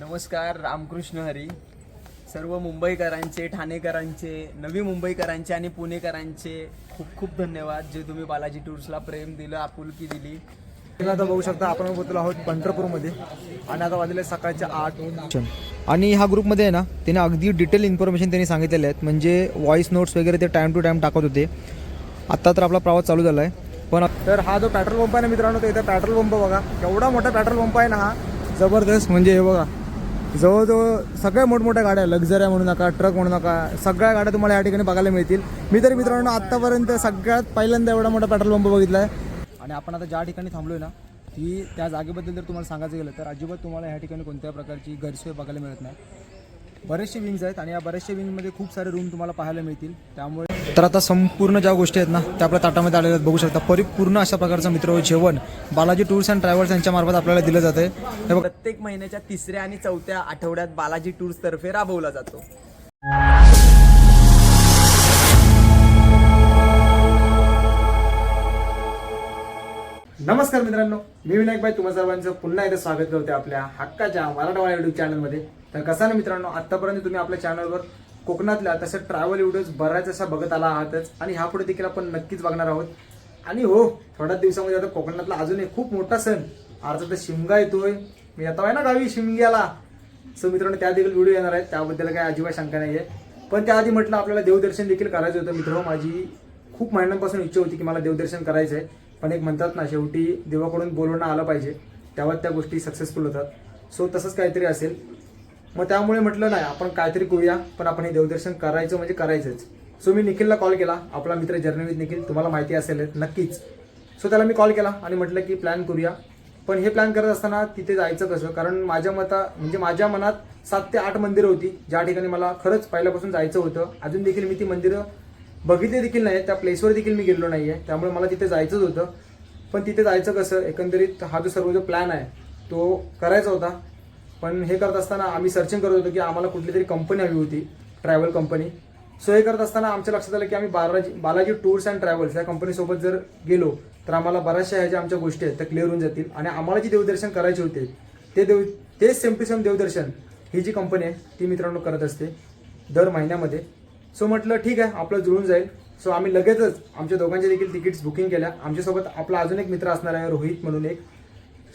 नमस्कार रामकृष्ण हरी. सर्व मुंबईकरांचे ठाणेकरांचे नवी मुंबईकरांचे आणि पुणेकरांचे खूप खूप धन्यवाद जे तुम्ही बालाजी टूर्सला प्रेम दिलं आपुलकी दिली. आता बघू शकता आपण पोहोचलो आहोत पंढरपूरमध्ये आणि आता वाजले सकाळचे आठ. आणि ह्या ग्रुपमध्ये आहे ना त्याने अगदी डिटेल इन्फॉर्मेशन त्यांनी सांगितलेले आहेत. म्हणजे व्हॉइस नोट्स वगैरे ते टाईम टू टाईम टाकत होते. आत्ता तर आपला प्रवास चालू झाला आहे पण तर हा जो पेट्रोल पंप आहे ना मित्रांनो तो इथं पेट्रोल पंप बघा. केवढा मोठा पेट्रोल पंप आहे ना हा जबरदस्त. म्हणजे हे बघा जवळजवळ सगळ्या मोठमोठ्या गाड्या लक्झऱ्या म्हणू नका ट्रक म्हणू नका सगळ्या गाड्या तुम्हाला या ठिकाणी बघायला मिळतील. मी तरी मित्रांनो आत्तापर्यंत सगळ्यात पहिल्यांदा एवढा मोठा पेट्रोल पंप बघितला आहे. आणि आपण आता ज्या ठिकाणी थांबलोय ना ती त्या जागेबद्दल जर तुम्हाला सांगायचं गेलं तर अजिबात तुम्हाला या ठिकाणी कोणत्याही प्रकारची गैरसोय बघायला मिळत नाही. बरेचसे विंग्स आहेत आणि या बऱ्याचशा विंगमध्ये खूप सारे रूम तुम्हाला पाहायला मिळतील. त्यामुळे तर आता संपूर्ण ज्या गोष्टी आहेत ना त्या आपल्या ताटामध्ये आलेल्या आहेत बघू शकता. परिपूर्ण अशा प्रकारचं मित्र जेवण बालाजी टूर्स अँड ट्रॅव्हल्स यांच्या मार्फत आपल्याला दिलं जातं हे प्रत्येक महिन्याच्या तिसऱ्या आणि चौथ्या आठवड्यात बालाजी टूर्स तर्फे राबवला जातो. नमस्कार मित्रांनो मी विनायक भाई तुम्हा सर्वांचं पुन्हा एकदा स्वागत करते आपल्या हक्काच्या मराठवाडा युट्यूब चॅनलमध्ये तर कसं ना मित्रांनो आतापर्यंत तुम्ही आपल्या चॅनलवर कोकणातल्या तसं ट्रॅव्हल व्हिडिओज बऱ्याच असा बघत आला आहातच. आणि ह्यापुढे देखील आपण नक्कीच बघणार आहोत. आणि हो थोड्याच दिवसामध्ये आता कोकणातला अजून एक खूप मोठा सण अर्थात शिमगा येतोय मी आता आहे ना गावी शिमग्याला. सो मित्रांनो त्या देखील व्हिडिओ येणार आहेत. त्याबद्दल काही अजिबात शंका नाही आहे पण त्याआधी म्हटलं आपल्याला देवदर्शन देखील करायचं होतं. मित्र माझी खूप महिन्यांपासून इच्छा होती की मला देवदर्शन करायचं आहे पण एक म्हणतात ना शेवटी देवाकडून बोलवणं आलं पाहिजे. तेव्हा त्या गोष्टी सक्सेसफुल होतात. सो तसंच काहीतरी असेल. मग त्यामुळे म्हटलं नाही आपण काहीतरी करूया पण आपण हे देवदर्शन करायचं म्हणजे करायचंच. सो मी निखिलला कॉल केला आपला मित्र जर्नी निखिल तुम्हाला माहिती असेल नक्कीच. सो त्याला मी कॉल केला आणि म्हटलं की प्लॅन करूया. पण हे प्लॅन करत असताना तिथे जायचं कसं कारण माझ्या मता म्हणजे माझ्या मनात सात ते आठ मंदिरं होती ज्या ठिकाणी मला खरंच पहिल्यापासून जायचं होतं. अजून देखील मी ती मंदिरं बघितली देखील नाही त्या प्लेसवर देखील मी गेलो नाही आहे त्यामुळे मला तिथे जायचंच होतं. पण तिथे जायचं कसं एकंदरीत हा जो सर्व जो प्लॅन आहे तो करायचा होता. पण हे करत असताना आम्ही सर्चिंग करत होतो की आम्हाला कुठली तरी कंपनी हवी होती ट्रॅव्हल कंपनी सो हे करत असताना आमच्या लक्षात आलं की आम्ही Balaji Balaji tours and travels या कंपनीसोबत जर गेलो तर आम्हाला बऱ्याचशा ह्या ज्या आमच्या गोष्टी आहेत त्या क्लिअर होऊन जातील. आणि आम्हाला जी देवदर्शन करायचे होते ते देव तेच सेम टू सेम देवदर्शन ही जी कंपनी आहे ती मित्रांनो करत असते दर महिन्यामध्ये. सो म्हटलं ठीक आहे आपलं जुळून जाईल. सो आम्ही लगेचच आमच्या दोघांच्या देखील तिकीट्स बुकिंग केल्या. आमच्यासोबत आपला अजून एक मित्र असणार आहे रोहित म्हणून एक.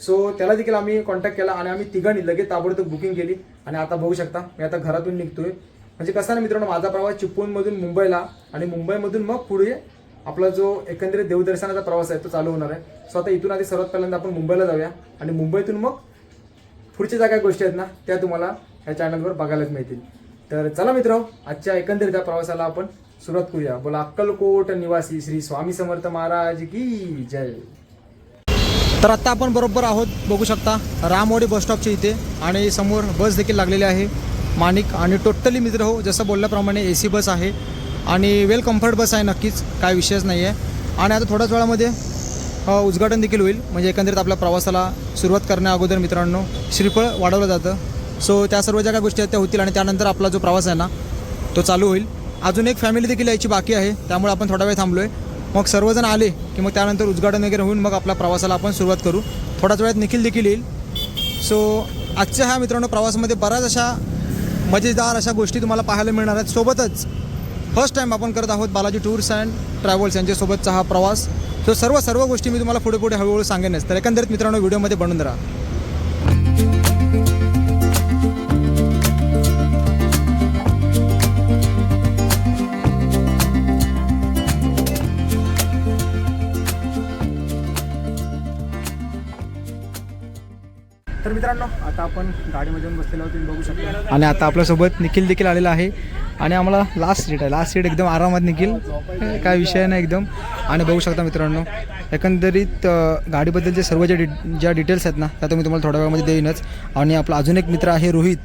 सो त्याला देखील आम्ही कॉन्टॅक्ट केला आणि आम्ही तिघांनी लगेच ताबडतोब बुकिंग केली. आणि आता बघू शकता मी आता घरातून निघतोय. म्हणजे कसं ना मित्रांनो माझा प्रवास चिपळूणमधून मुंबईला आणि मुंबईमधून मग पुढे आपला जो एकंदरीत देवदर्शनाचा प्रवास आहे तो चालू होणार आहे. सो आता इथून आधी सर्वात पहिल्यांदा आपण मुंबईला जाऊया. आणि मुंबईतून मग पुढच्या ज्या काही गोष्टी आहेत ना त्या तुम्हाला या चॅनलवर बघायलाच मिळतील. तर चला मित्र आजच्या एकंदरीत या प्रवासाला आपण सुरुवात करूया. बोला अक्कलकोट निवासी श्री स्वामी समर्थ महाराज की जय. तर आत्ता आपण बरोबर आहोत बघू शकता. रामवाडी बसस्टॉपच्या इथे आणि समोर बस देखील लागलेली आहे. माणिक आणि टोटली मित्र हो जसं बोलल्याप्रमाणे ए सी बस आहे आणि वेल कम्फर्ट बस आहे नक्कीच काय विषयच नाही आहे आणि आता थोड्याच वेळामध्ये उद्घाटन देखील होईल. म्हणजे एकंदरीत आपल्या प्रवासाला सुरुवात करण्या अगोदर मित्रांनो श्रीफळ वाढवलं जातं. सो त्या सर्व ज्या काही गोष्टी आहेत त्या होतील आणि त्यानंतर आपला जो प्रवास आहे ना तो चालू होईल. अजून एक फॅमिली देखील यायची बाकी आहे त्यामुळे आपण थोडा वेळ थांबलो आहे मग सर्वजण आले की मग त्यानंतर उद्घाटन वगैरे होऊन मग आपल्या प्रवासाला आपण सुरुवात करू. थोड्याच वेळात निखिल देखील येईल. सो आजच्या ह्या मित्रांनो प्रवासामध्ये बऱ्याच अशा मजेदार अशा गोष्टी तुम्हाला पाहायला मिळणार आहेत. सोबतच फर्स्ट टाईम आपण करत आहोत बालाजी टूर्स अँड ट्रॅव्हल्स यांच्यासोबतचा हा प्रवास. सो सर्व सर्व गोष्टी मी तुम्हाला पुढे पुढे हळूहळू सांगेनच. तर एकंदरीत मित्रांनो व्हिडिओमध्ये बनून राहा. मित्रांनो आता आपण गाडीमध्ये येऊन बसलेलो तुम्ही बघू शकता. आणि आता आपल्यासोबत निखिल देखील आलेला आहे. आणि आम्हाला लास्ट सीट आहे. लास्ट सीट एकदम आरामात निखिल. काय विषय नाही एकदम. आणि बघू शकता मित्रांनो एकंदरीत अ, गाडीबद्दलचे सर्व ज्या डि ज्या डिटेल्स आहेत ना त्या मी तुम्हाला थोड्या वेळामध्ये देईनच. आणि आपला अजून एक मित्र आहे रोहित.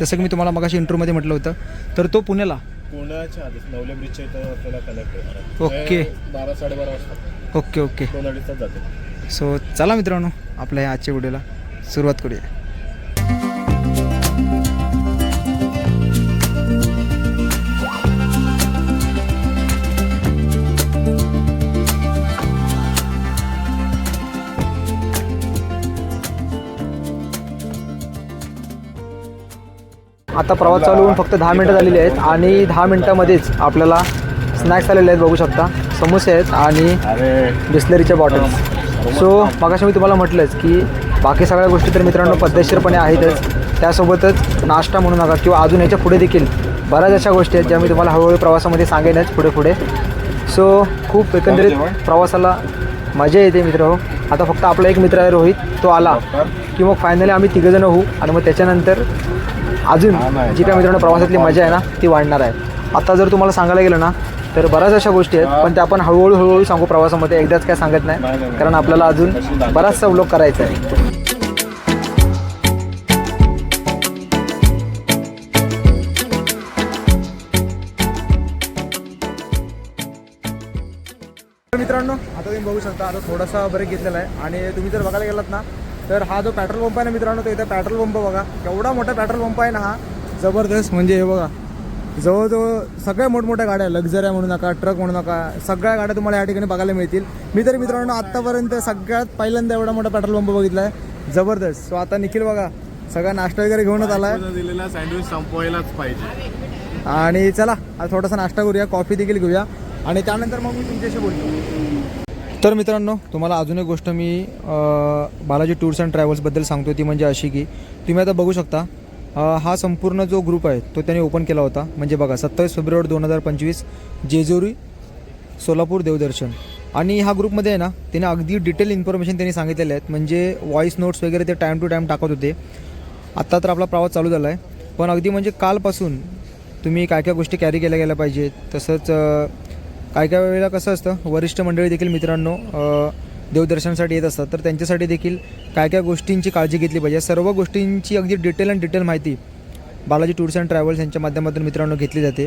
जसं की मी तुम्हाला मगाशी इंटरव्ह्यूमध्ये म्हटलं होतं. तर तो पुण्याला. पुण्याच्या आधीच नवले ब्रिजच्या इथं आपल्याला कनेक्ट होणार आहे. ओके. बारा साडेबारा वाजता. Okay okay. दोन अडीच तास जाते. सो चला मित्रांनो आपल्या ह्या आजच्या व्हिडिओला सुरुवात करूया. आता प्रवास चालू होऊन फक्त दहा मिनटं झालेली आहेत आणि दहा मिनटामध्येच आपल्याला स्नॅक्स आलेले आहेत बघू शकता. समोसे आहेत आणि बिस्लरीच्या बॉटल्स सो मागाशी मी तुम्हाला म्हटलंच की बाकी सगळ्या गोष्टी तर मित्रांनो पद्धतशीरपणे आहेतच. त्यासोबतच नाश्ता म्हणू नका किंवा अजून याच्यापुढे देखील बऱ्याच अशा गोष्टी आहेत ज्या मी तुम्हाला हळूहळू प्रवासामध्ये सांगेनच पुढे पुढे. सो खूप एकंदरीत प्रवासाला मजा येते मित्र हो. आता फक्त आपला एक मित्र आहे रोहित तो आला. की मग फायनली आम्ही तिघंजणं होऊ आणि मग त्याच्यानंतर अजून जी काय मित्रांनो प्रवासातली मजा आहे ना ती वाढणार आहे. आता जर तुम्हाला सांगायला गेलं ना तर बऱ्याच अशा गोष्टी आहेत पण त्या आपण हळूहळू हळूहळू सांगू प्रवासामध्ये. एकदाच काय सांगत नाही. कारण आपल्याला अजून बराचसा व्लॉग करायचा आहे. तर मित्रांनो आता तुम्ही बघू शकता आता थोडासा ब्रेक घेतलेला आहे. आणि तुम्ही जर बघायला गेलात ना तर हा जो पेट्रोल पंप आहे ना मित्रांनो तो इथं पेट्रोल पंप बघा. केवढा मोठा पेट्रोल पंप आहे ना हा जबरदस्त. म्हणजे हे बघा जवळजवळ सगळ्या मोठमोठ्या गाड्या लक्झऱ्या म्हणू नका ट्रक म्हणू नका सगळ्या गाड्या तुम्हाला या ठिकाणी बघायला मिळतील. मी तरी मित्रांनो आत्तापर्यंत सगळ्यात पहिल्यांदा एवढा मोठा पेट्रोल पंप बघितला आहे. जबरदस्त. सो आता निखिल बघा सगळा नाश्ता वगैरे घेऊनच आला आहे दिलेला सँडविच संपवायलाच पाहिजे. आणि चला आता थोडासा नाश्ता करूया कॉफी देखील घेऊया. आणि त्यानंतर मग मी तुमच्याशी बोलतो. तर मित्रांनो तुम्हाला अजून एक गोष्ट मी बालाजी टूर्स अँड ट्रॅव्हल्सबद्दल सांगतो ती म्हणजे अशी की तुम्ही आता बघू शकता हा संपूर्ण जो ग्रुप आहे तो त्याने ओपन केला होता. म्हणजे बघा सत्तावीस फेब्रुवारी दोन हजार पंचवीस जेजुरी सोलापूर देवदर्शन. आणि ह्या ग्रुपमध्ये आहे ना त्याने अगदी डिटेल इन्फॉर्मेशन त्यांनी सांगितलेले आहेत. म्हणजे व्हॉईस नोट्स वगैरे ते टाईम टू टाईम टाकत होते. आत्ता तर आपला प्रवास चालू झाला आहे पण अगदी म्हणजे कालपासून तुम्ही काय काय गोष्टी कॅरी केल्या गेल्या पाहिजेत? तसंच काय काय वेळेला कसं असतं? वरिष्ठ मंडळी देखील मित्रांनो देवदर्शनासाठी येत असतात. तर त्यांच्यासाठी देखील काय काय गोष्टींची काळजी घेतली पाहिजे. सर्व गोष्टींची अगदी डिटेल अँड डिटेल माहिती बालाजी टूर्स अँड ट्रॅव्हल्स यांच्या माध्यमातून मित्रांनो घेतली जाते.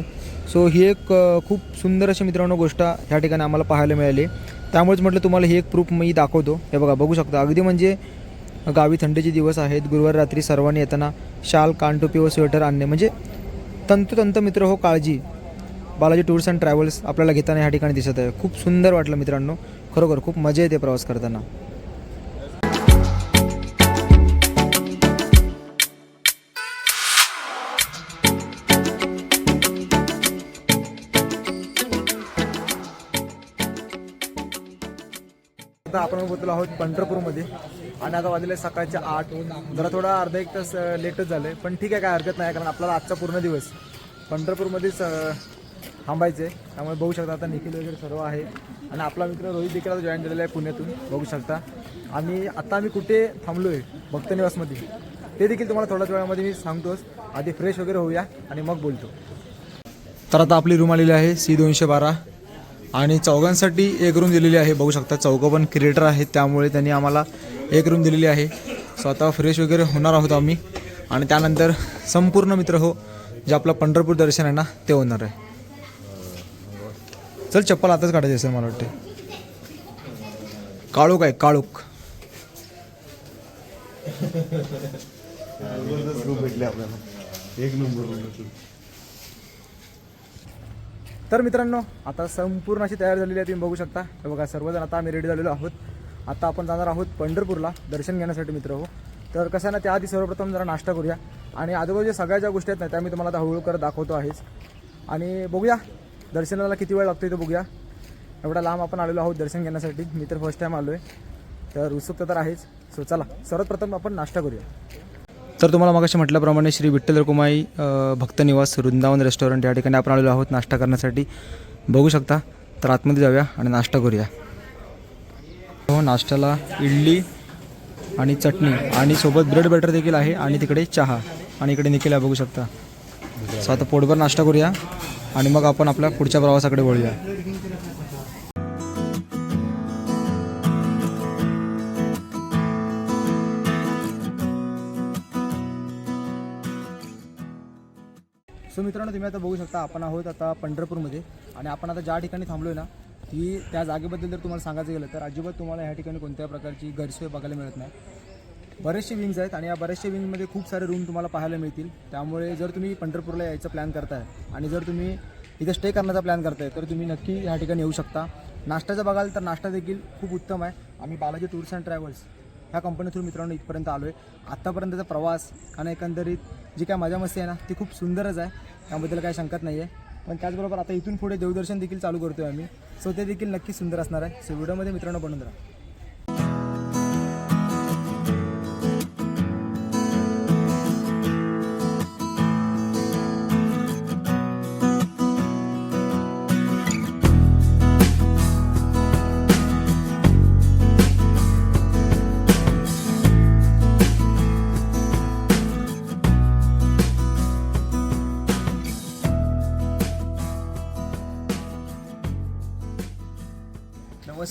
सो ही एक खूप सुंदर अशी मित्रांनो गोष्ट ह्या ठिकाणी आम्हाला पाहायला मिळाली. त्यामुळेच म्हटलं तुम्हाला हे एक प्रूफ मी दाखवतो. हे बघा बघू शकता. अगदी म्हणजे गावी थंडीचे दिवस आहेत. गुरुवार रात्री सर्वांनी येताना शाल कानटोपी व स्वेटर आणणे. म्हणजे तंतुतंत मित्र हो काळजी. बालाजी टूर्स अँड ट्रॅव्हल्स आपल्याला घेताना ह्या ठिकाणी दिसत आहे. खूप सुंदर वाटलं मित्रांनो. खरोखर खूप मजा येते प्रवास करताना. आता आपण पोहोचलो आहोत पंढरपूरमध्ये. आणि आता वाजले सकाळचे आठ. जरा थोडा अर्धा एक तास लेटच लेटच आहे पण ठीक आहे काय हरकत नाही कारण आपल्याला आजचा पूर्ण दिवस. पंढरपूरमध्येच थांबायचं आहे त्यामुळे बघू शकता आता निखिल वगैरे सर्व आहे. आणि आपला मित्र रोहित देखील आता जॉईन झालेला आहे पुण्यातून. बघू शकता. आणि आता आम्ही कुठे थांबलो आहे भक्तनिवासमध्ये ते देखील तुम्हाला थोड्याच वेळामध्ये मी सांगतोच. आधी फ्रेश वगैरे होऊया आणि मग बोलतो. तर आता आपली रूम आलेली आहे सी दोनशे बारा. आणि चौघांसाठी एक रूम दिलेली आहे. बघू शकता चौघं पण क्रिएटर आहेत. त्यामुळे त्यांनी आम्हाला एक रूम दिलेली आहे. स्वतः फ्रेश वगैरे होणार आहोत आम्ही. आणि त्यानंतर संपूर्ण मित्र हो जे आपलं पंढरपूर दर्शन आहे ना ते होणार आहे. चल चप्पल आताच काढायची असेल मला वाटते काळूक आहे काळूक. तर मित्रांनो आता संपूर्ण अशी तयार झालेली आहे तुम्ही बघू शकता. हे बघा सर्वजण आता आम्ही रेडी झालेलो आहोत. आता आपण जाणार आहोत पंढरपूरला दर्शन घेण्यासाठी मित्र हो. तर कसं आहे ना त्याआधी सर्वप्रथम जरा नाश्ता करूया. आणि आजूबाजूच्या सगळ्या ज्या गोष्टी आहेत ना त्या मी तुम्हाला आता हळूहळू करत दाखवतो आहेच. आणि बघूया दर्शनाला किती वेळ लागतो ते बघूया. एवढा लांब आपण आलेलो आहोत दर्शन घेण्यासाठी. मी तर फर्स्ट टाईम आलो आहे तर उत्सुकता तर आहेच. सो चला. सर्वप्रथम आपण नाश्ता करूया. तर तुम्हाला मगाशी म्हटल्याप्रमाणे श्री विठ्ठल रकुमाई अ, भक्तनिवास वृंदावन रेस्टॉरंट या ठिकाणी आपण आलेलो आहोत नाश्ता करण्यासाठी. बघू शकता. तर आतमध्ये जाऊया आणि नाश्ता करूया. हो नाश्त्याला इडली आणि चटणी आणि सोबत ब्रेड बटर देखील आहे आणि तिकडे चहा आणि इकडे निखिल आहे बघू शकता. सो आता पोटभर नाश्ता करूया. आणि मग आपण आपल्या पुढच्या प्रवासाकडे वळूया. सो मित्रांनो तुम्ही आता बघू शकता आपण आहोत आता पंढरपूरमध्ये. आणि आपण आता ज्या ठिकाणी थांबलो आहे ना ती त्या जागेबद्दल जर तुम्हाला सांगायचं गेलं तर अजिबात तुम्हाला ह्या ठिकाणी कोणत्याही प्रकारची गैरसोय बघायला मिळत नाही. बरेचसे विंग्स आहेत आणि या बऱ्याचशा विंगमध्ये खूप सारे रूम तुम्हाला पाहायला मिळतील. त्यामुळे जर तुम्ही पंढरपूरला यायचा प्लॅन करताय आणि जर तुम्ही इथे स्टे करण्याचा प्लॅन करताय तर तुम्ही नक्की ह्या ठिकाणी येऊ शकता. नाश्त्याचं बघाल तर नाश्ता देखील खूप उत्तम आहे. आम्ही बालाजी टूर्स अँड ट्रॅव्हल्स ह्या कंपनी थ्रू मित्रांनो इथपर्यंत आलो आहे आत्तापर्यंतचा प्रवास आणि एकंदरीत जी काय मजा मस्ती आहे ना ती खूप सुंदरच आहे. त्याबद्दल काही शंकत नाही आहे पण त्याचबरोबर आता इथून पुढे देवदर्शन देखील चालू करतो आहे आम्ही. सो ते देखील नक्की सुंदर असणार आहे. सो व्हिडिओमध्ये मित्रांनो बनून राहा.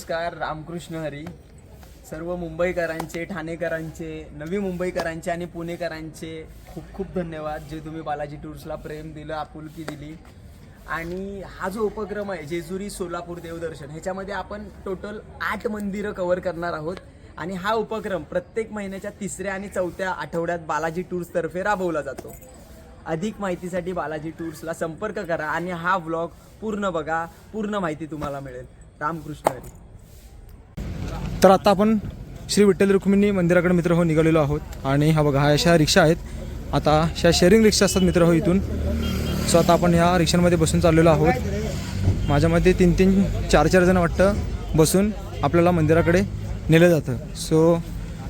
नमस्कार रामकृष्ण हरी. सर्व मुंबईकरांचे ठाणेकरांचे नवी मुंबईकरांचे आणि पुणेकरांचे खूप खूप धन्यवाद जे तुम्ही बालाजी टूर्सला प्रेम दिलं आपुलकी दिली. आणि हा जो उपक्रम आहे जेजुरी सोलापूर देवदर्शन ह्याच्यामध्ये आपण टोटल आठ मंदिरं कवर करणार आहोत. आणि हा उपक्रम प्रत्येक महिन्याच्या तिसऱ्या आणि चौथ्या आठवड्यात बालाजी टूर्सतर्फे राबवला जातो. अधिक माहितीसाठी बालाजी टूर्सला संपर्क करा आणि हा व्लॉग पूर्ण बघा पूर्ण माहिती तुम्हाला मिळेल. रामकृष्ण हरी. तर आता आपण श्री विठ्ठल रुक्मिणी मंदिराकडे मित्र हो निघालेलो आहोत. आणि हा बघा ह्या अशा रिक्षा आहेत. आता ह्या शेअरिंग रिक्षा असतात मित्र हो इथून. सो आता आपण ह्या रिक्षांमध्ये बसून चाललेलो आहोत. माझ्यामध्ये तीन तीन चार चार जण वाटतं बसून आपल्याला मंदिराकडे नेलं जातं. सो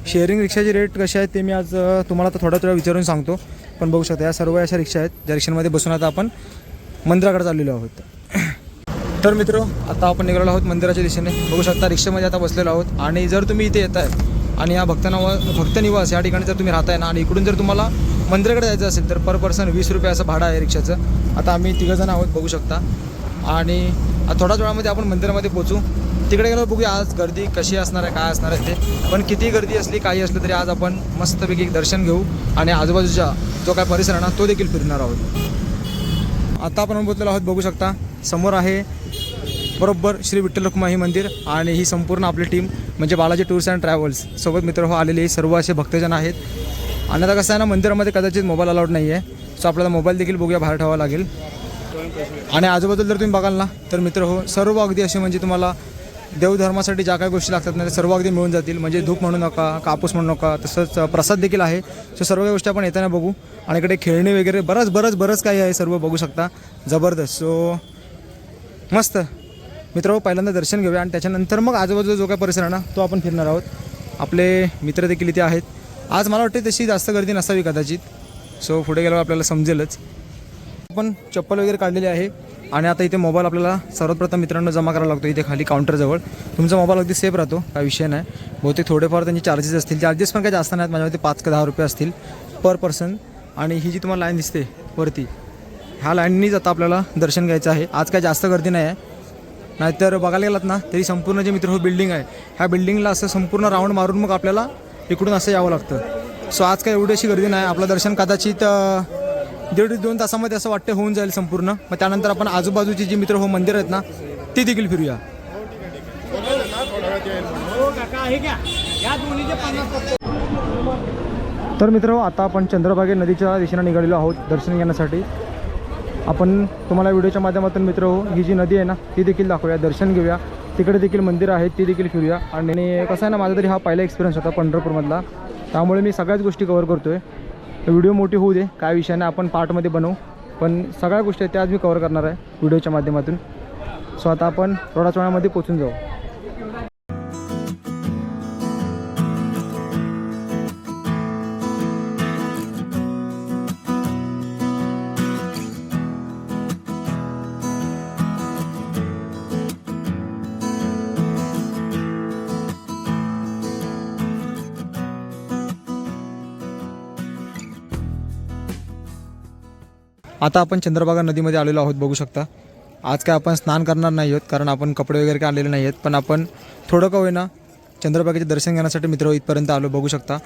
शेअरिंग रिक्षाचे रेट कसे आहेत ते मी आज तुम्हाला आता थोड्या थोडा विचारून सांगतो. पण बघू शकता या सर्व अशा रिक्षा आहेत ज्या रिक्षांमध्ये बसून आता आपण मंदिराकडे चाललेलो आहोत. तर मित्र आता आपण निघालो आहोत मंदिराच्या दिशेने. बघू शकता रिक्षामध्ये आता बसलेलो आहोत. आणि जर तुम्ही इथे येत आहे आणि या भक्तनावा भक्त निवास या ठिकाणी जर तुम्ही राहताय ना आणि इकडून जर तुम्हाला मंदिराकडे जायचं असेल तर पर पर्सन वीस रुपये असं भाडं आहे रिक्षाचं. आता आम्ही तिघंजण आहोत बघू शकता. आणि थोड्याच वेळामध्ये आपण मंदिरामध्ये पोचू तिकडे गेलो बघूया आज गर्दी कशी असणार आहे काय असणार आहे ते. पण किती गर्दी असली काही असलं तरी आज आपण मस्तपैकी एक दर्शन घेऊ आणि आजूबाजूचा जो काय परिसर आहे ना तो देखील फिरणार आहोत. आता आपण पोचलेलो आहोत बघू शकता. समोर आहे बरोबर श्री विठ्ठल रुक्माई मंदिर आणि ही संपूर्ण आपली टीम म्हणजे बालाजी टूर्स अँड ट्रॅव्हल्स सोबत मित्र हो आलेले सर्व असे भक्तजन आहेत. आणि आता कसं आहे ना मंदिरामध्ये कदाचित मोबाईल अलाउड नाही आहे सो आपल्याला मोबाईल देखील बघूया बाहेर ठेवावा लागेल. आणि आजूबाजूला जर तुम्ही बघाल ना तर मित्र हो सर्व अगदी असे म्हणजे तुम्हाला देवधर्मासाठी ज्या काही गोष्टी लागतात ना त्या सर्व अगदी मिळून जातील. म्हणजे धूप म्हणू नका कापूस म्हणू नका तसंच प्रसाद देखील आहे. सो सर्व गोष्टी आपण येताना बघू. आणि इकडे खेळणी वगैरे बरंच बरंच बरंच काही आहे सर्व बघू शकता. जबरदस्त. सो मस्त. मित्र पहिल्यांदा दर्शन घेऊया आणि त्याच्यानंतर मग आजूबाजूला जो काय परिसर आहे ना तो आपण फिरणार आहोत. आपले मित्र देखील इथे आहेत. आज मला वाटते तशी जास्त गर्दी नसावी कदाचित. सो पुढे गेल्यावर आपल्याला समजेलच. आपण चप्पल वगैरे काढलेली आहे. आणि आता इथे मोबाईल आपल्याला सर्वप्रथम मित्रांनो जमा करावा लागतो इथे खाली काउंटरजवळ तुमचा मोबाईल अगदी सेफ राहतो. काय विषय नाही. बहुतेक थोडेफार त्यांचे चार्जेस असतील. चार्जेस पण काही जास्त नाहीत. माझ्यामध्ये पाच का दहा रुपये असतील पर पर्सन आणि ही जी तुम्हाला लाईन दिसते वरती ह्या लाईननीच आता आपल्याला दर्शन घ्यायचं आहे. आज काय जास्त गर्दी नाही आहे नाहीतर बघायला गेलात ना तरी संपूर्ण जे मित्र हो बिल्डिंग आहे ह्या बिल्डिंगला असं संपूर्ण राऊंड मारून मग आपल्याला इकडून असं यावं लागतं. सो आज काय एवढी अशी गर्दी नाही. आपलं दर्शन कदाचित दीड दोन तासामध्ये असं वाटतं होऊन जाईल संपूर्ण. मग त्यानंतर आपण आजूबाजूची जी मित्र हो मंदिर आहेत ना ती देखील फिरूया. तर मित्र आता आपण चंद्रभागे नदीच्या दिशेने निघालेलो आहोत दर्शन घेण्यासाठी. आपण तुम्हाला व्हिडिओच्या माध्यमातून मित्र हो ही जी नदी आहे ना ती देखील दाखवूया दर्शन घेऊया. तिकडे देखील मंदिर आहेत ती देखील फिरूया. आणि कसं आहे ना माझा तरी हा पहिला एक्सपिरियन्स होता पंढरपूरमधला. त्यामुळे मी सगळ्याच गोष्टी कवर करतो आहे व्हिडिओ मोठी होऊ दे काय विषय नाही आपण पार्टमध्ये बनवू. पण सगळ्या गोष्टी आहेत त्या आज मी कवर करणार आहे व्हिडिओच्या माध्यमातून. सो आता आपण थोड्याच वेळामध्ये पोचून जाऊ. आता आपण चंद्रभागा नदीमध्ये आलेलो आहोत बघू शकता. आज काय आपण स्नान करणार नाही आहोत कारण आपण कपडे वगैरे काय आलेले नाही आहेत. पण आपण थोडं का होईना चंद्रभागेचे दर्शन घेण्यासाठी मित्र इथपर्यंत आलो बघू शकता.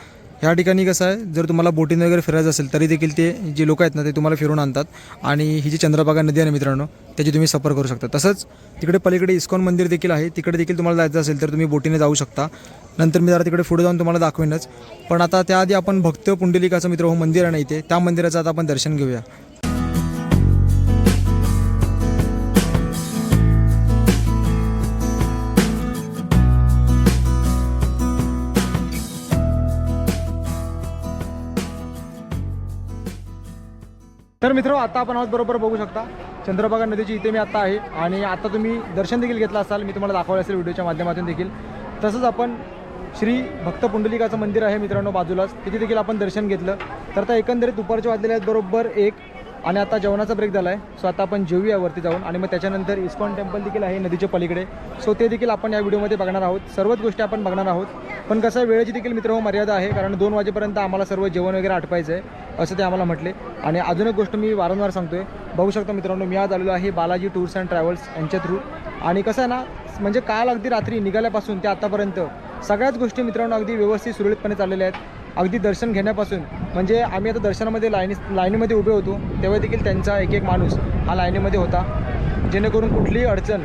ह्या ठिकाणी कसं आहे जर तुम्हाला बोटीने वगैरे फिरायचं असेल तरी देखील ते जे लोक आहेत ना ते तुम्हाला फिरून आणतात. आणि ही जी चंद्रभागा नदी आहे ना मित्रांनो त्याची तुम्ही सफर करू शकता. तसंच तिकडे पलीकडे इस्कॉन मंदिर देखील आहे. तिकडे देखील तुम्हाला जायचं असेल तर तुम्ही बोटीने जाऊ शकता. नंतर मी जरा तिकडे पुढे जाऊन तुम्हाला दाखवेनच. पण आता त्याआधी आपण भक्त पुंडलिकाचं मित्र हो मंदिर आहे ना इथे त्या मंदिराचं आता आपण दर्शन घेऊया. तर मित्र आता आपण आहोत बरोबर बघू शकता चंद्रभागा नदीची इथे मी आता आहे आणि आता तुम्ही दर्शन देखील घेतलं असाल मी तुम्हाला दाखवलं असेल व्हिडिओच्या माध्यमातून देखील. तसंच आपण श्री भक्त पुंडलिकाचं मंदिर आहे मित्रांनो बाजूलाच तिथे देखील आपण दर्शन घेतलं. तर आता एकंदरीत दुपारच्या वाजलेल्या आहेत बरोबर एक आणि आता जेवणाचा ब्रेक झाला आहे सो आता आपण जेवूया वरती जाऊन. आणि मग त्याच्यानंतर इस्कॉन टेम्पल देखील आहे नदीच्या पलीकडे. सो ते देखील आपण या व्हिडिओमध्ये बघणार आहोत. सर्वच गोष्टी आपण बघणार आहोत. पण कसं आहे वेळेची देखील मित्र हो, मर्यादा आहे. कारण दोन वाजेपर्यंत आम्हाला सर्व जेवण वगैरे आटपायचं आहे असं ते आम्हाला म्हटले. आणि अजून एक गोष्ट मी वारंवार सांगतोय. बघू शकता मित्रांनो मी आज आलेलो आहे बालाजी टूर्स अँड ट्रॅव्हल्स यांच्या थ्रू आणि कसं आहे ना म्हणजे काल अगदी रात्री निघाल्यापासून ते आतापर्यंत सगळ्याच गोष्टी मित्रांनो अगदी व्यवस्थित सुरळीतपणे चाललेल्या आहेत. अगदी दर्शन घेण्यापासून. म्हणजे आम्ही आता दर्शनामध्ये लाईनी लाईनीमध्ये उभे होतो तेव्हा देखील त्यांचा एक एक माणूस हा लाईनीमध्ये होता. जेणेकरून कुठलीही अडचण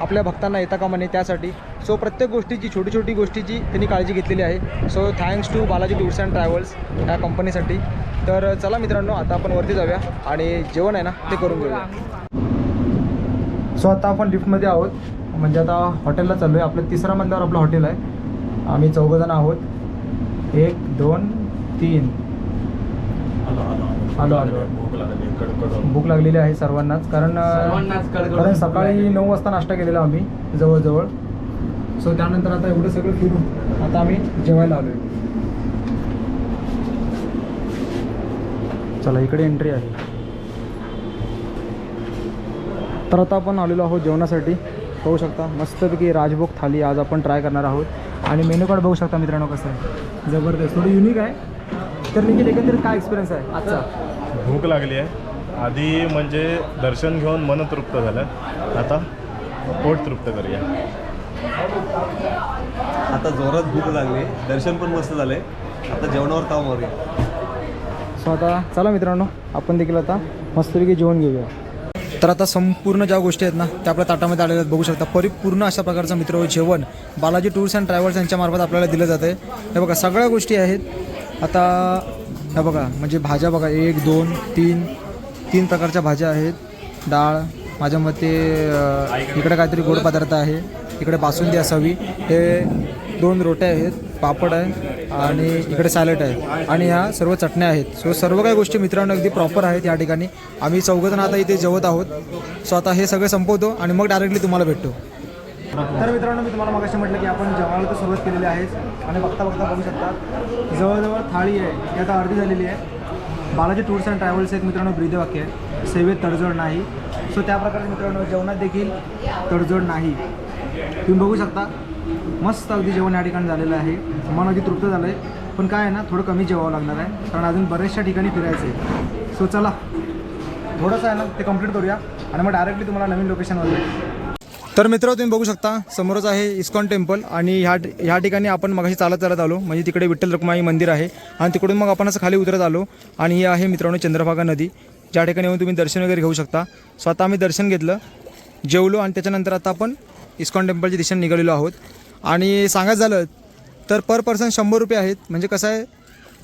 आपल्या भक्तांना येता कामा नये त्यासाठी. सो प्रत्येक गोष्टीची छोटी छोटी गोष्टीची त्यांनी काळजी घेतलेली आहे. So thanks to Balaji tours and travels या कंपनीसाठी. तर चला मित्रांनो आता आपण वरती जाऊया आणि जेवण आहे ना ते करून घेऊया. सो आता आपण लिफ्टमध्ये आहोत. म्हणजे आता हॉटेलला चाललो आहे आपलं तिसरा मधल्यावर आपलं हॉटेल आहे. आम्ही चौघंजण आहोत. एक दोन तीन. आलो आलो. भूक लागली कडकड भूक लागलेली आहे सर्वांनाच कारण कारण सकाळी नऊ वाजता नाश्ता केलेला आम्ही जवळजवळ. सो त्यानंतर आता एवढं सगळं फिरून आता आम्ही जेवायला आलो आहे चला इकडे एंट्री आहे. तर आता आपण आलेलो आहोत जेवणासाठी. बघू शकता. मस्तपैकी राजभोग थाली आज आपण ट्राय करणार आहोत. आणि मेनू कार्ड बघू शकता मित्रांनो कसं आहे. जबरदस्त. थोडं युनिक आहे. तर देखील एकंदरीत काय एक्सपिरियन्स आहे? आजचा. भूक लागली आहे. आधी म्हणजे दर्शन घेऊन मन तृप्त झालं. आता पोट तृप्त करूया. आता जोरात भूक लागली. दर्शन पण मस्त झालंय आता जेवणावर ताव मारूया सो आता चला मित्रांनो. आपण देखील आता मस्तपैकी जेवण घेऊया. तर आता संपूर्ण ज्या गोष्टी आहेत ना त्या आपल्या ताटामध्ये आलेल्या आहेत बघू शकता. परिपूर्ण अशा प्रकारचं मित्र जेवण बालाजी टूर्स अँड ट्रॅव्हल्स यांच्यामार्फत आपल्याला दिलं जातं आहे हे बघा सगळ्या गोष्टी आहेत. आता हे बघा म्हणजे भाज्या बघा एक दोन तीन तीन प्रकारच्या भाज्या आहेत. डाळ माझ्या मते इकडे काहीतरी गोड पदार्थ आहे. इकडे बासुंदी असावी. हे दोन रोट्या आहेत पापड आहे आणि इकडे सॅलड आहे. आणि ह्या सर्व चटण्या आहेत. सो सर्व काही गोष्टी मित्रांनो अगदी प्रॉपर आहेत या ठिकाणी. आम्ही चौघजण आता इथे जेवत आहोत. सो आता हे सगळं संपवतो आणि मग डायरेक्टली तुम्हाला भेटतो. तर मित्रांनो मी तुम्हाला मगाशी म्हटलं की आपण जेवणाला तर सुरुवात केलेली आहे आणि बघता बघता बघू शकता जवळजवळ थाळी आहे. ती आता अर्धी झालेली आहे. बालाजी टूर्स अँड ट्रॅव्हल्स एक मित्रांनो ब्रीदवाक्य आहे. सेवेत तडजोड नाही. सो त्या प्रकारे मित्रांनो जेवणात देखील तडजोड नाही. तुम्ही बघू शकता. मस्त अगदी जेवण या ठिकाणी झालेलं आहे. मन अगदी तृप्त झालं आहे पण काय आहे ना थोडं कमी जेवावं लागणार आहे. कारण अजून बऱ्याचशा ठिकाणी फिरायचं आहे सो चला. थोडंसं आहे ना ते कंप्लीट करूया. आणि मग डायरेक्टली तुम्हाला नवीन लोकेशनवर तर मित्र तुम्ही बघू शकता समोरच आहे इस्कॉन टेम्पल. आणि ह्या ह्या ठिकाणी आपण मगाशी चालत चालत आलो. म्हणजे तिकडे विठ्ठल रुक्माई मंदिर आहे. आणि तिकडून मग आपण असं खाली उतरत आलो. आणि ही आहे मित्रांनो चंद्रभागा नदी. ज्या ठिकाणी येऊन तुम्ही दर्शन वगैरे घेऊ शकता. सो आता आम्ही दर्शन घेतलं जेवलो. आणि त्याच्यानंतर आता आपण इस्कॉन टेम्पलच्या दिशेने निघालेलो आहोत. आणि सांगायचं झालं तर पर पर्सन शंभर रुपये आहेत. म्हणजे कसं आहे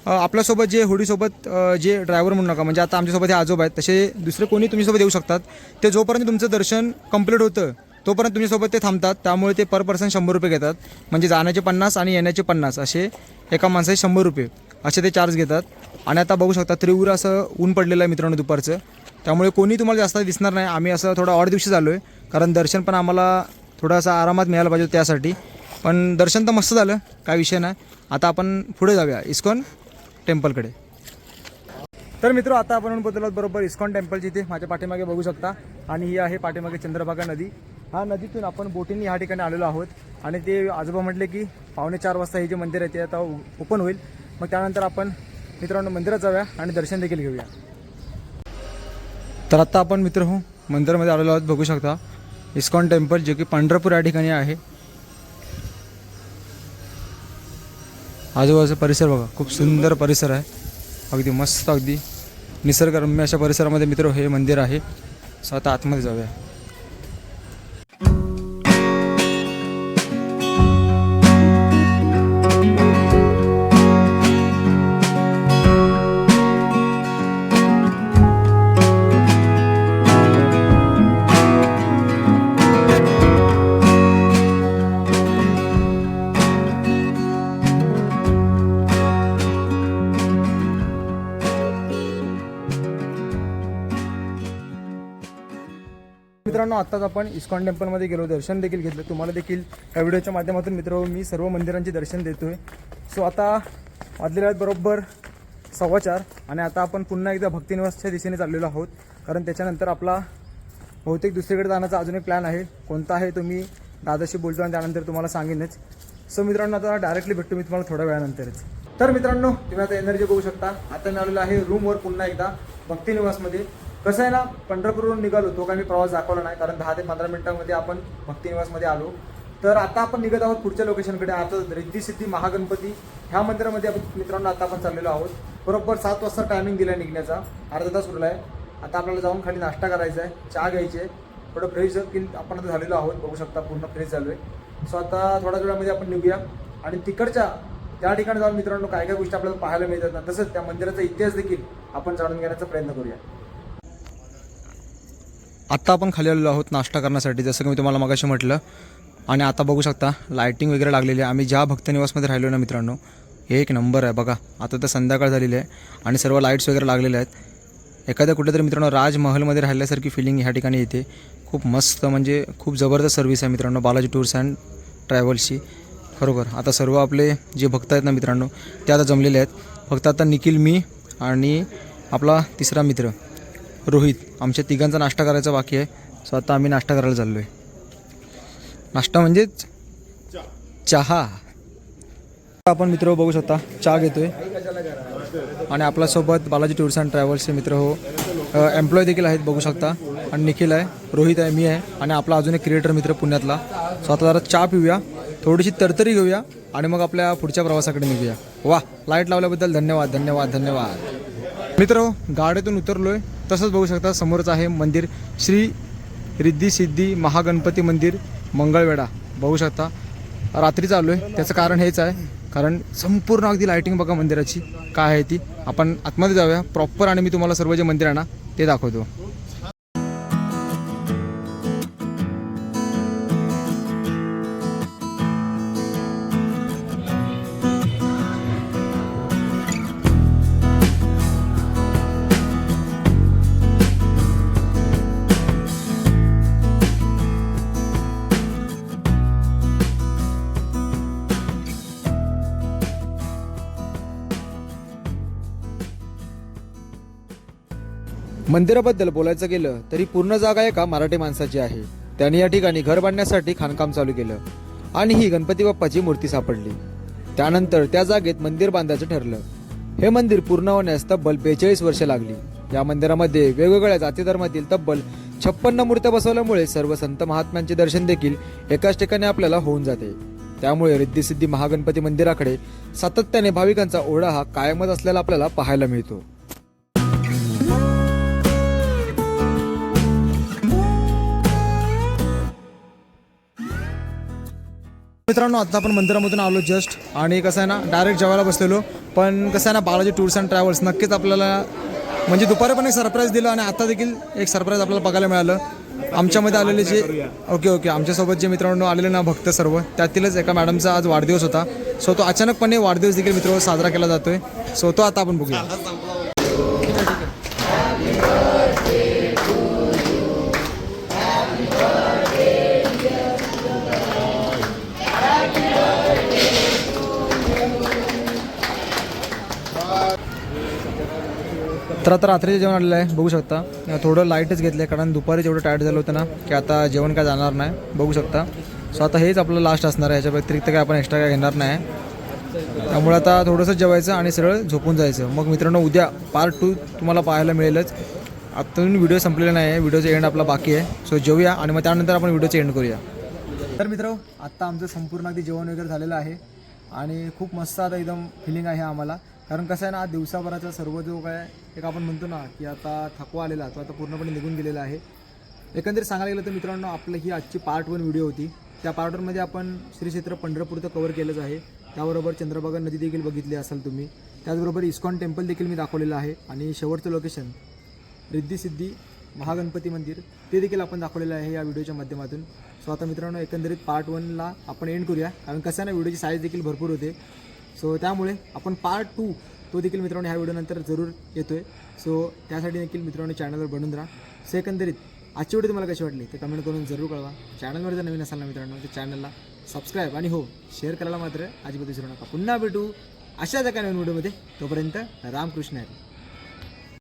आपल्यासोबत जे होडीसोबत जे ड्रायव्हर म्हणू नका म्हणजे आता आमच्यासोबत हे आजोबा आहेत तसे दुसरे कोणी तुमच्यासोबत येऊ शकतात. ते जोपर्यंत तुमचं दर्शन कंप्लीट होतं तोपर्यंत तुमच्यासोबत ते थांबतात. त्यामुळे ते पर पर्सन शंभर रुपये घेतात. म्हणजे जाण्याचे पन्नास आणि येण्याचे पन्नास असे एका माणसाचे शंभर रुपये असे ते चार्ज घेतात. आणि आता बघू शकता त्रिवूर असं ऊन पडलेलं आहे मित्रांनो दुपारचं. त्यामुळे कोणी तुम्हाला जास्त दिसणार नाही. आम्ही असं थोडं ऑड दिवशी झालो आहे कारण दर्शन पण आम्हाला थोडासा आरामात मिळायला पाहिजे त्यासाठी. पण दर्शन तर मस्त झालं काय विषय नाही. आता आपण पुढे जाऊया इस्कॉन टेम्पलकडे. तर मित्र आता आपण बदलत बरोबर इस्कॉन टेम्पलची इथे माझ्या पाठीमागे बघू शकता. आणि ही आहे पाठीमागे चंद्रभागा नदी. हा नदीतून आपण बोटींनी ह्या ठिकाणी आलेलो आहोत. आणि ते आजोबा म्हटले की पावणे चार वाजता हे जे मंदिर आहे ते आता ओपन होईल. मग त्यानंतर आपण मित्रांनो मंदिरात जाऊया आणि दर्शन देखील घेऊया. तर आत्ता आपण मित्र हो मंदिरामध्ये आलेलो आहोत बघू शकता. इस्कॉन टेम्पल जे की पंढरपूर या ठिकाणी आहे. आजूबाजूचा परिसर बघा खूप सुंदर परिसर आहे. अगदी मस्त अगदी निसर्गरम्य अशा परिसरामध्ये मित्र हे मंदिर आहे. सो आता आतमध्ये जाऊया. आत्ताच आपण इस्कॉन टेम्पलमध्ये गेलो दर्शन देखील घेतलं. तुम्हाला देखील या व्हिडिओच्या माध्यमातून मित्र मी सर्व मंदिरांचे दर्शन देतोय. सो आता वाजलेल्या आहेत बरोबर सव्वा चार आणि आता आपण पुन्हा एकदा भक्तिनिवासच्या दिशेने चाललेलो आहोत. कारण त्याच्यानंतर आपला बहुतेक दुसरीकडे जाण्याचा अजून एक प्लॅन आहे. कोणता आहे तो मी दादाशी बोलतो आणि त्यानंतर तुम्हाला सांगेनच. सो मित्रांनो आता डायरेक्टली भेटतो मी तुम्हाला थोड्या वेळानंतरच. तर मित्रांनो तुम्ही आता एनर्जी बघू शकता. आता मी आलेलो आहे रूमवर पुन्हा एकदा भक्तिनिवासमध्ये. कसं आहे ना पंढरपूरवरून निघालो तो काही मी प्रवास दाखवला नाही कारण दहा ते पंधरा मिनिटांमध्ये आपण भक्तिनिवासमध्ये आलो. तर आता आपण निघत आहोत पुढच्या लोकेशनकडे आता रिद्धिसिद्धी महागणपती ह्या मंदिरामध्ये आपण मित्रांनो आता आपण चाललेलो आहोत. बरोबर सात वाजता टायमिंग दिला निघण्याचा अर्धा तास उरला आहे आता आपल्याला जाऊन खाली नाश्ता करायचा आहे चहा घ्यायची आहे थोडं फ्रेश की आपण आता झालेलो आहोत बघू शकता पूर्ण फ्रेश झालो आहे सो आता थोड्या वेळामध्ये आपण निघूया. आणि तिकडच्या त्या ठिकाणी जाऊन मित्रांनो काय काय गोष्टी आपल्याला पाहायला मिळतात ना तसंच त्या मंदिराचा इतिहास देखील आपण जाणून घेण्याचा प्रयत्न करूया. आत्ता आपण खाली आलेलो आहोत नाश्ता करण्यासाठी जसं की मी तुम्हाला मगाशी म्हटलं. आणि आता बघू शकता लायटिंग वगैरे लागलेली आहे. आम्ही ज्या भक्तनिवासमध्ये राहिलो ना मित्रांनो हे एक नंबर आहे बघा. आता तर संध्याकाळ झालेली आहे आणि सर्व लाईट्स वगैरे लागलेले आहेत. एखाद्या कुठेतरी मित्रांनो राजमहलमध्ये राहिल्यासारखी फिलिंग ह्या ठिकाणी येते. खूप मस्त म्हणजे खूप जबरदस्त सर्व्हिस आहे मित्रांनो बालाजी टूर्स अँड ट्रॅव्हल्सची खरोखर आता सर्व आपले जे भक्त आहेत ना मित्रांनो ते आता जमलेले आहेत. फक्त आता निखिल मी आणि आपला तिसरा मित्र. रोहित आमच्या तिघांचा नाश्ता करायचा बाकी आहे. सो आता आम्ही नाश्ता करायला चाललो आहे नाश्ता म्हणजेच चहा. आपण मित्र बघू शकता चहा घेतोय. आणि आपल्यासोबत बालाजी टूर्स अँड ट्रॅव्हल्सचे मित्र हो एम्प्लॉय देखील आहेत बघू शकता. आणि निखिल आहे रोहित आहे मी आहे आणि आपला अजून एक क्रिएटर मित्र पुण्यातला. सो आता जरा चहा पिऊया थोडीशी तरतरी घेऊया आणि मग आपल्या पुढच्या प्रवासाकडे निघूया. वा लाइट लावल्याबद्दल धन्यवाद धन्यवाद धन्यवाद. मित्र हो, गाड्यातून उतरलोय. तसंच बघू शकता समोरच आहे मंदिर श्री रिद्धी सिद्धी महागणपती मंदिर मंगळवेढा. बघू शकता रात्री चालू आहे. त्याचं कारण हेच आहे कारण संपूर्ण अगदी लाईटिंग बघा मंदिराची काय आहे ती. आपण आतमध्ये जाऊया प्रॉपर आणि मी तुम्हाला सर्व जे मंदिर आहे ना ते दाखवतो. मंदिराबद्दल बोलायचं गेलं तरी पूर्ण जागा एका मराठी माणसाची आहे. त्याने या ठिकाणी घर बांधण्यासाठी खाणकाम चालू केलं आणि ही गणपती बाप्पाची मूर्ती सापडली. त्यानंतर त्या जागेत मंदिर बांधायचं ठरलं. हे मंदिर पूर्ण होण्यास तब्बल बेचाळीस वर्षे लागली. या मंदिरामध्ये वेगवेगळ्या जाती धर्मातील तब्बल छप्पन्न मूर्त्या बसवल्यामुळे सर्व संत महात्म्यांचे दर्शन देखील एकाच ठिकाणी आपल्याला होऊन जाते. त्यामुळे रिद्धिसिद्धी महागणपती मंदिराकडे सातत्याने भाविकांचा ओढा हा कायमच असलेला आपल्याला पाहायला मिळतो. मित्रांनो आता आपण मंदिरामधून आलो जस्ट आणि कसं आहे ना डायरेक्ट जेवायला बसलेलो. पण कसं आहे ना बालाजी टूर्स अँड ट्रॅव्हल्स नक्कीच आपल्याला म्हणजे दुपारी पण एक सरप्राईज दिलं आणि आता देखील एक सरप्राईज आपल्याला बघायला मिळालं. आमच्यामध्ये आलेले जे ओके ओके. आमच्यासोबत जे मित्रांनो आलेले ना भक्त सर्व त्यातीलच एका मॅडमचा आज वाढदिवस होता. सो तो अचानकपणे वाढदिवस देखील मित्र साजरा केला जातोय. सो तो आता आपण बघूया. तर आता रात्रीचं जेवण आलेलं आहे बघू शकता. थोडं लाईटच घेतलं आहे कारण दुपारी जेवढं टायर्ड झालं होतं ना की आता जेवण काय जाणार नाही बघू शकता. सो आता हेच आपलं लास्ट असणार आहे याच्या व्यतिरिक्त काय आपण एक्स्ट्रा काय घेणार नाही. त्यामुळे आता थोडंसं जेवायचं आणि सरळ झोपून जायचं. मग मित्रांनो उद्या पार्ट टू तुम्हाला पाहायला मिळेलच. आत्ताून व्हिडिओ संपलेला नाही आहे व्हिडिओचं एंड आपला बाकी आहे. सो जेवूया आणि मग त्यानंतर आपण व्हिडिओचं एंड करूया. तर मित्र आत्ता आमचं संपूर्ण अगदी जेवण वगैरे झालेलं आहे. आणि खूप मस्त आता एकदम फिलिंग आहे आम्हाला. कारण कसं आहे ना दिवसाभराचा सर्व जो काय एक आपण म्हणतो ना की आता थकवा आलेला तो आता पूर्णपणे निघून गेलेला आहे. एकंदरीत सांगायला गेलं तर मित्रांनो आपलं ही आजची पार्ट वन व्हिडिओ होती. त्या पार्ट वनमध्ये आपण श्री क्षेत्र पंढरपूरचं कवर केलंच आहे. त्याबरोबर चंद्रभागा नदी देखील बघितली असाल तुम्ही. त्याचबरोबर इस्कॉन टेम्पल देखील मी दाखवलेलं आहे. आणि शेवटचं लोकेशन रिद्धी सिद्धी महागणपती मंदिर ते देखील आपण दाखवलेलं आहे या व्हिडिओच्या माध्यमातून. सो आता मित्रांनो एकंदरीत पार्ट वनला आपण एंड करूया. कारण कसं आहे ना व्हिडिओची साईज देखील भरपूर होते. सो त्यामुळे आपण पार्ट टू तो देखील मित्रांनो ह्या व्हिडिओनंतर जरूर येतो आहे सो त्यासाठी देखील मित्रांनो चॅनलवर बनून राहा. सो एकंदरीत आजची व्हिडिओ तुम्हाला कशी वाटली ते कमेंट करून जरूर कळवा. चॅनलवर जर नवीन असाल ना मित्रांनो तर चॅनलला सबस्क्राईब आणि हो शेअर करायला मात्र अजिबात विसरू नका. पुन्हा भेटू अशाच एका नवीन व्हिडिओमध्ये तोपर्यंत रामकृष्ण आहे